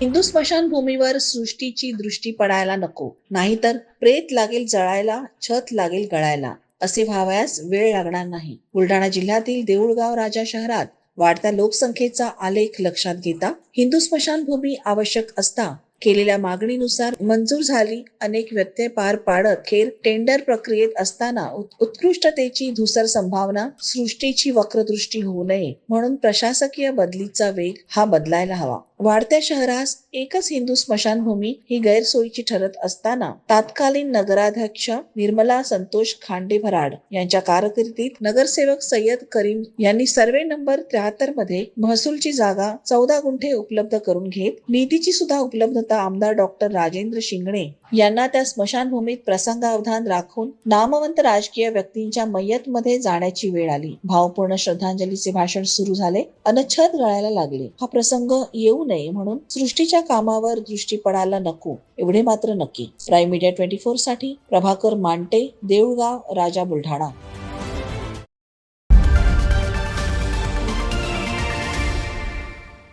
हिंदू स्मशानभूमीवर सृष्टीची दृष्टी पडायला नको. नाहीतर प्रेत लागेल जळायला छत लागेल गळायला. असे व्हावयास वेळ लागणार नाही. बुलढाणा जिल्ह्यातील देऊळगाव राजा शहरात वाढत्या लोकसंख्येचा आलेख लक्षात घेता हिंदू स्मशानभूमी आवश्यक असता. केलेल्या मागणीनुसार मंजूर झाली अनेक व्यत्यय पार पाडत खेर टेंडर प्रक्रियेत असताना उत्कृष्टतेची धुसर संभावना सृष्टीची वक्रदृष्टी होऊ नये म्हणून प्रशासकीय बदलीचा वेग हा बदलायला हवा. वाढत्या शहरास एकच हिंदू स्मशानभूमी ही गैरसोयीची ठरत असताना तत्कालीन नगराध्यक्ष निर्मला संतोष खांडे भराड यांच्या कारकिर्दीत नगरसेवक सय्यद करीम यांनी सर्वे नंबर त्र्याहत्तरमध्ये महसूलची जागा चौदा गुंठे उपलब्ध करून घेत निधीची सुद्धा उपलब्धता आमदार डॉक्टर राजेंद्र शिंगणे यांना त्या स्मशानभूमीत प्रसंगावधान राखून नामवंत राजकीय व्यक्तींच्या मय्यत मध्ये जाण्याची वेळ आली. भावपूर्ण श्रद्धांजलीचे भाषण सुरू झाले. अनच्छद गळायला लागले. हा प्रसंग येऊ नये म्हणून सृष्टीच्या कामावर दृष्टी पडायला नको. एवढे मात्र नक्की. प्राईम मीडिया ट्वेंटी फोरसाठी प्रभाकर मांटे देऊळगाव राजा बुलढाणा.